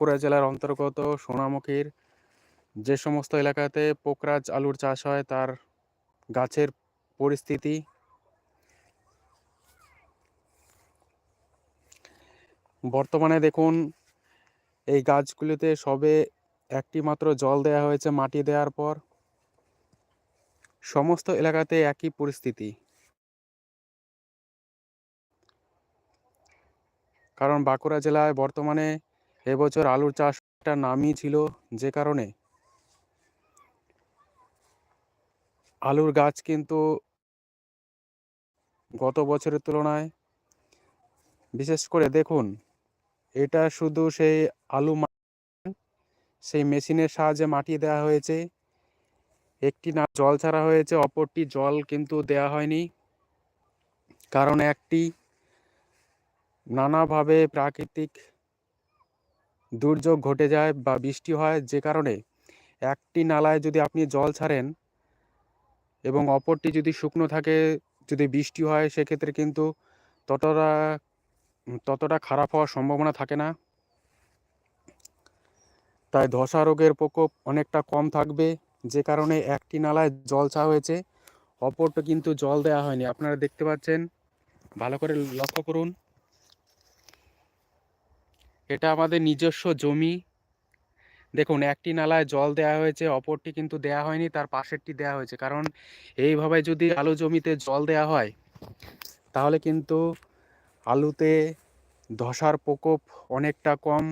বাঁকুড়া জেলার অন্তর্গত সোনামুখীর যে সমস্ত এলাকাতে পোকরাজ আলুর চাষ হয়, তার গাছের পরিস্থিতি বর্তমানে দেখুন, এই গাছগুলিতে সবে একটি মাত্র জল দেওয়া হয়েছে মাটি দেওয়ার পর। সমস্ত এলাকাতে একই পরিস্থিতি। কারণ বাঁকুড়া জেলায় বর্তমানে এবছর আলুর চাষটা নামই ছিল যে কারণে। আলুর গাছ কিন্তু গত বছরের তুলনায় বিশেষ করে দেখুন, এটা শুধু সেই আলু সেই মেশিনের সাহায্যে মাটি দেওয়া হয়েছে। একটি না জল ছাড়া হয়েছে, অপরটি জল কিন্তু দেয়া হয়নি। কারণ একটি নানাভাবে প্রাকৃতিক দুর্যোগ ঘটে যায় বা বৃষ্টি হয় যে কারণে একটি নালায় যদি আপনি জল ছাড়েন এবং অপরটি যদি শুকনো থাকে, যদি বৃষ্টি হয়, সেক্ষেত্রে কিন্তু ততটা ততটা খারাপ হওয়ার সম্ভাবনা থাকে না। তাই ধসা রোগের প্রকোপ অনেকটা কম থাকবে যে কারণে একটি নালায় জল চাওয়া হয়েছে অপরটা কিন্তু জল দেওয়া হয়নি। আপনারা দেখতে পাচ্ছেন, ভালো করে লক্ষ্য করুন। এটা আমাদের নিজস্ব জমি। দেখুন, একটি নালায় জল দেওয়া হয়েছে, অপরটি কিন্তু দেয়া হয়নি, তার পাশেরটি দেয়া হয়েছে। কারণ এইভাবে যদি আলু জমিতে জল দেয়া হয়, তাহলে কিন্তু আলুতে ধসার প্রকোপ অনেকটা কম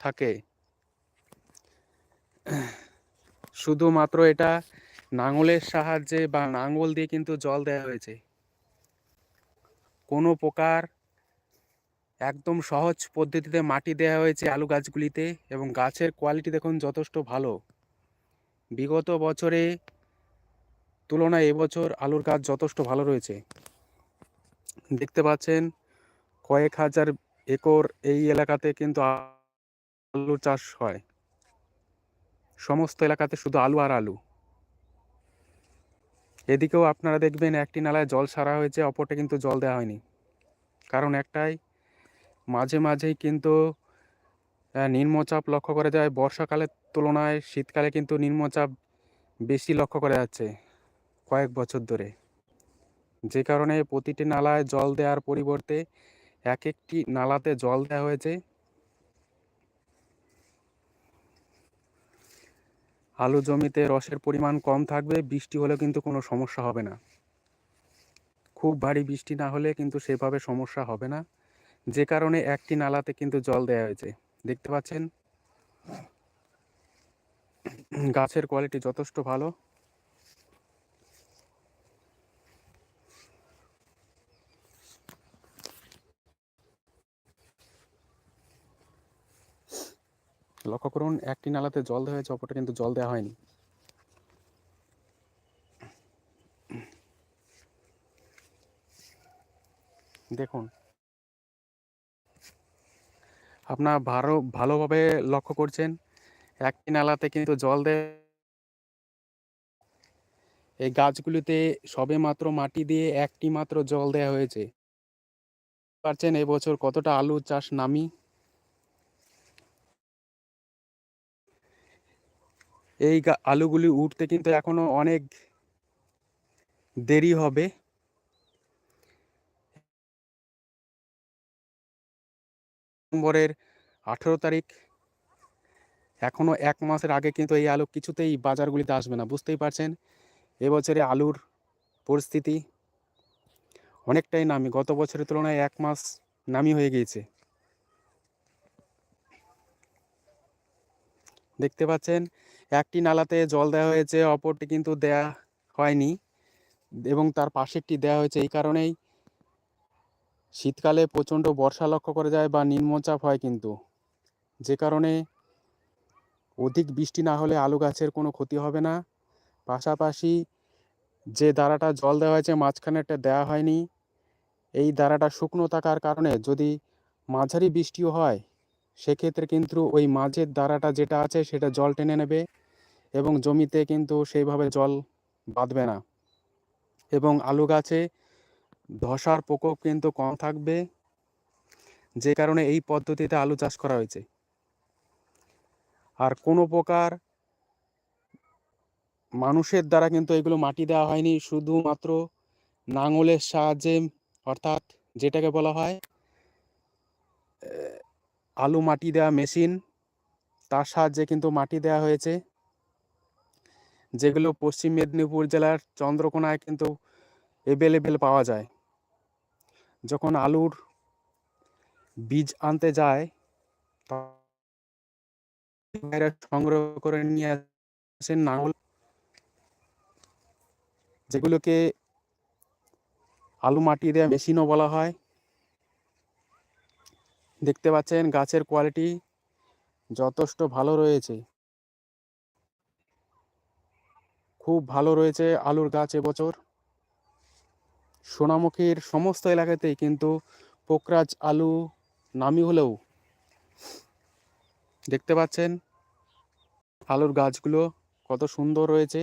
থাকে। শুধুমাত্র এটা নাঙলের সাহায্যে বা নাঙল দিয়ে কিন্তু জল দেওয়া হয়েছে। কোনো প্রকার একদম সহজ পদ্ধতিতে মাটি দেওয়া হয়েছে আলু গাছগুলিতে এবং গাছের কোয়ালিটি দেখুন যথেষ্ট ভালো। বিগত বছরে তুলনায় এবছর আলুর গাছ যথেষ্ট ভালো রয়েছে। দেখতে পাচ্ছেন, কয়েক হাজার একর এই এলাকাতে কিন্তু আলু চাষ হয়। সমস্ত এলাকাতে শুধু আলু আর আলু। এদিকেও আপনারা দেখবেন একটি নালায় জল সারা হয়েছে, অপরটা কিন্তু জল দেওয়া হয়নি। কারণ একটাই মাঝে মাঝেই কিন্তু নিম্নচাপ লক্ষ্য করা যায়। বর্ষাকালের তুলনায় শীতকালে কিন্তু নিম্নচাপ বেশি লক্ষ্য করা যাচ্ছে কয়েক বছর ধরে। যে কারণে প্রতিটি নালায় জল দেওয়ার পরিবর্তে এক একটি নালাতে জল দেওয়া হয়েছে। আলু জমিতে রসের পরিমাণ কম থাকবে, বৃষ্টি হলে কিন্তু কোনো সমস্যা হবে না। খুব ভারী বৃষ্টি না হলে কিন্তু সেভাবে সমস্যা হবে না। যে কারণে একটি নালাতে কিন্তু জল দেওয়া হয়েছে। দেখতে পাচ্ছেন? গাছের কোয়ালিটি যথেষ্ট ভালো। লক্ষ্য করুন একটি নালাতে জল দেওয়া হয়েছে অপরটা কিন্তু জল দেওয়া হয়নি। দেখুন আপনার ভালো, ভালোভাবে লক্ষ্য করছেন। একটি নালাতে কিন্তু জল দেয়। এই গাছগুলিতে সবে মাত্র মাটি দিয়ে একটি মাত্র জল দেওয়া হয়েছে। পারছেন এবছর কতটা আলু চাষ নামি? এই আলুগুলি উঠতে কিন্তু এখনও অনেক দেরি হবে। নভেম্বরের আঠেরো তারিখ। এখনও এক মাসের আগে কিন্তু এই আলু কিছুতেই বাজারগুলিতে আসবে না, বুঝতেই পারছেন? এবছরে আলুর পরিস্থিতি অনেকটাই নামি, গত বছরের তুলনায় এক মাস নামি হয়ে গিয়েছে। দেখতে পাচ্ছেন, একটি নালাতে জল দেওয়া হয়েছে, অপরটি কিন্তু দেয়া হয়নি এবং তার পাশে একটি দেওয়া হয়েছে, এই কারণেই শীতকালে প্রচণ্ড বর্ষা লক্ষ্য করা যায় বা নিম্নচাপ হয় কিন্তু। যে কারণে অধিক বৃষ্টি না হলে আলু গাছের কোনো ক্ষতি হবে না। পাশাপাশি যে দাঁড়াটা জল দেওয়া হয়েছে মাঝখানেটা দেওয়া হয়নি, এই দাঁড়াটা শুকনো থাকার কারণে যদি মাঝারি বৃষ্টিও হয়, সেক্ষেত্রে কিন্তু ওই মাঝের দাঁড়াটা যেটা আছে সেটা জল টেনে নেবে এবং জমিতে কিন্তু সেইভাবে জল বাঁধবে না। এবং আলু গাছে ধসার প্রকোপ কিন্তু কম থাকবে। যে কারণে এই পদ্ধতিতে আলু চাষ করা হয়েছে। আর কোনো প্রকার মানুষের দ্বারা কিন্তু এগুলো মাটি দেওয়া হয়নি। শুধুমাত্র নাঙলের সাহায্যে অর্থাৎ যেটাকে বলা হয় আলু মাটি দেওয়া মেশিন, তার সাহায্যে কিন্তু মাটি দেওয়া হয়েছে। যেগুলো পশ্চিম মেদিনীপুর জেলার চন্দ্রকোনায় কিন্তু এভেলেবেল পাওয়া যায়। যখন আলুর বীজ আনতে যায় সংগ্রহ করে নিয়ে আসেন নাঙল, যেগুলোকে আলু মাটি দেওয়া মেশিনও বলা হয়। দেখতে পাচ্ছেন গাছের কোয়ালিটি যথেষ্ট ভালো রয়েছে। খুব ভালো রয়েছে আলুর গাছ এবছর। সোনামুখীর সমস্ত এলাকাতেই কিন্তু পোকরাজ আলু নামি হলেও দেখতে পাচ্ছেন আলুর গাছগুলো কত সুন্দর রয়েছে।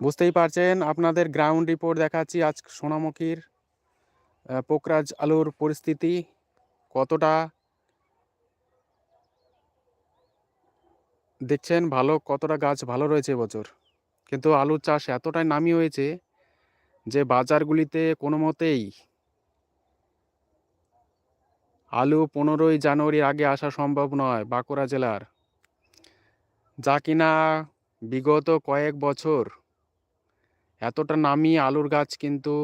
বুঝতেই পারছেন, আপনাদের গ্রাউন্ড রিপোর্ট দেখাচ্ছি আজ সোনামুখীর পোকরাজ আলুর পরিস্থিতি কতটা দেখছেন ভালো কতটা গাছ ভালো রয়েছে এবছর। কিন্তু আলুর চাষ এতটাই নামি হয়েছে যে বাজারগুলিতে কোনো মতেই আলু পনেরোই জানুয়ারির আগে আসা সম্ভব নয় বাঁকুড়া জেলার। যা কিনা বিগত কয়েক বছর এতটা নামি আলুর গাছ কিন্তু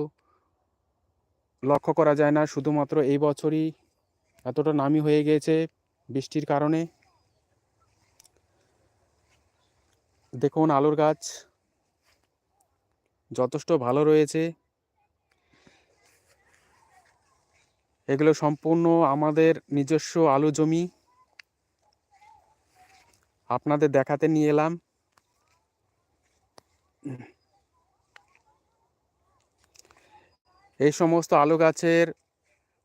লক্ষ্য করা যায় না। শুধুমাত্র এই বছরই এতটা নামি হয়ে গিয়েছে বৃষ্টির কারণে। দেখুন আলুর গাছ যথেষ্ট ভালো রয়েছে। এগুলো সম্পূর্ণ আমাদের নিজস্ব আলু জমি। আপনাদের দেখাতে নিয়ে এলাম। এই সমস্ত আলু গাছের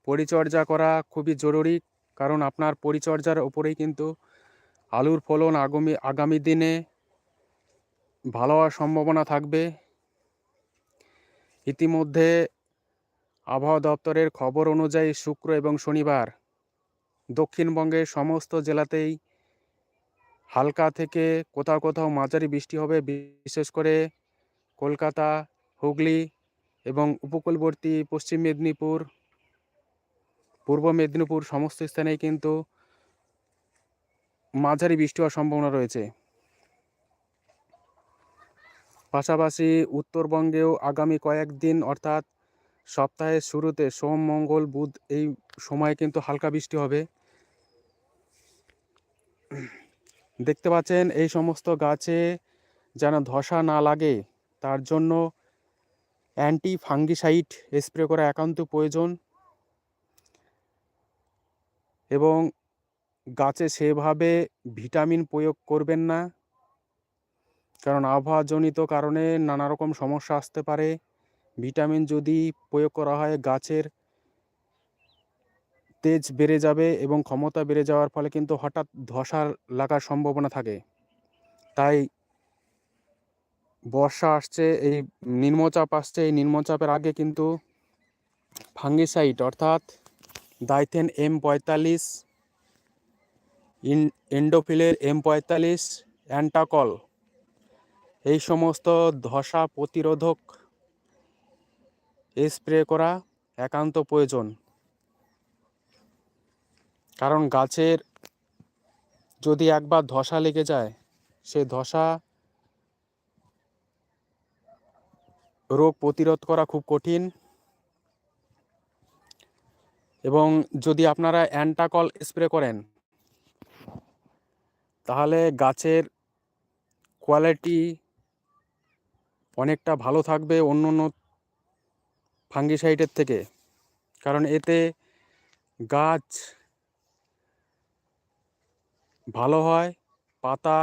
পরিচর্যা করা খুবই জরুরি, কারণ আপনার পরিচর্যার ওপরেই কিন্তু আলুর ফলন আগামী আগামী দিনে ভালো হওয়ার সম্ভাবনা থাকবে। ইতিমধ্যে আবহাওয়া দপ্তরের খবর অনুযায়ী শুক্র এবং শনিবার দক্ষিণবঙ্গের সমস্ত জেলাতেই হালকা থেকে কোথাও কোথাও মাঝারি বৃষ্টি হবে, বিশেষ করে কলকাতা, হুগলি এবং উপকূলবর্তী পশ্চিম মেদিনীপুর, পূর্ব মেদিনীপুর সমস্ত স্থানেই কিন্তু মাঝারি বৃষ্টি হওয়ার সম্ভাবনা রয়েছে। পাশাপাশি উত্তরবঙ্গেও আগামী কয়েকদিন অর্থাৎ সপ্তাহের শুরুতে সোম, মঙ্গল, বুধ এই সময় কিন্তু হালকা বৃষ্টি হবে। দেখতে পাচ্ছেন এই সমস্ত গাছে যেন ধসা না লাগে, তার জন্য অ্যান্টি ফাঙ্গিসাইড স্প্রে করা একান্ত প্রয়োজন এবং গাছে সেভাবে ভিটামিন প্রয়োগ করবেন না। কারণ আবহাওয়াজনিত কারণে নানা রকম সমস্যা আসতে পারে। ভিটামিন যদি প্রয়োগ করা হয় গাছের, তেজ বেড়ে যাবে এবং ক্ষমতা বেড়ে যাওয়ার ফলে কিন্তু হঠাৎ ধসার লাগার সম্ভাবনা থাকে। তাই বর্ষা আসছে, এই নিম্নচাপ আসছে, এই নিম্নচাপের আগে কিন্তু ফাঙ্গিসাইড অর্থাৎ দাইথেন এম পঁয়তাল্লিশ, ইন, এন্ডোফিলের এম পঁয়তাল্লিশ, অ্যান্টাকল এই সমস্ত ধসা প্রতিরোধক স্প্রে করা একান্ত প্রয়োজন। কারণ গাছের যদি একবার ধসা লেগে যায়, সে ধসা রোগ প্রতিরোধ করা খুব কঠিন। এবং যদি আপনারা অ্যান্টাকল স্প্রে করেন, তাহলে গাছের কোয়ালিটি অনেকটা ভালো থাকবে অন্য অন্য ফাঙ্গিসাইডের থেকে। কারণ এতে গাছ ভালো হয়, পাতা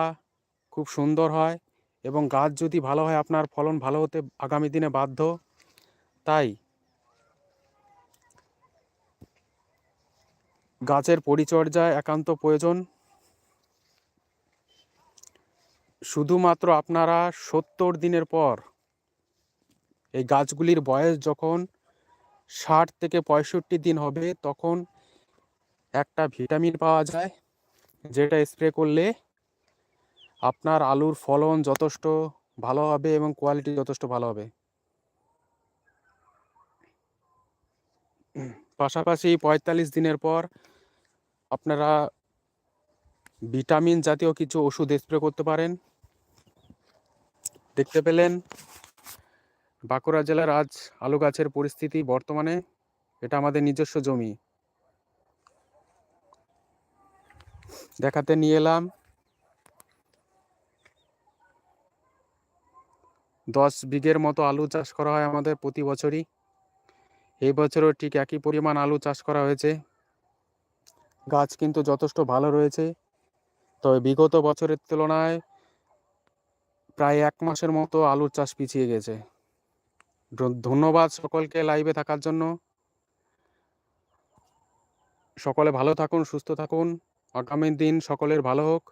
খুব সুন্দর হয় এবং গাছ যদি ভালো হয়, আপনার ফলন ভালো হতে আগামী দিনে বাধ্য। তাই গাছের পরিচর্যা একান্ত প্রয়োজন। শুধুমাত্র আপনারা সত্তর দিনের পর এই গাছগুলির বয়স যখন ষাট থেকে পঁয়ষট্টি দিন হবে, তখন একটা ভিটামিন পাওয়া যায়, যেটা স্প্রে করলে আপনার আলুর ফলন যথেষ্ট ভালো হবে এবং কোয়ালিটি যথেষ্ট ভালো হবে। পাশাপাশি পঁয়তাল্লিশ দিনের পর আপনারা ভিটামিন জাতীয় কিছু ওষুধ স্প্রে করতে পারেন। দেখতে পেলেন বাঁকুড়া জেলার আজ আলু গাছের পরিস্থিতি বর্তমানে, এটা আমাদের নিজস্ব জমি। দেখাতে নিয়ে এলাম। দশ বিঘের মতো আলু চাষ করা হয় আমাদের প্রতি বছরই। এই বছরও ঠিক একই পরিমাণ আলু চাষ করা হয়েছে। গাছ কিন্তু যথেষ্ট ভালো রয়েছে। তবে বিগত বছরের তুলনায় প্রায় এক মাসের মতো আলুর চাষ পিছিয়ে গেছে। ধন্যবাদ সকলকে লাইভে থাকার জন্য। সকলে ভালো থাকুন, সুস্থ থাকুন। আগামী দিন সকলের ভালো হোক।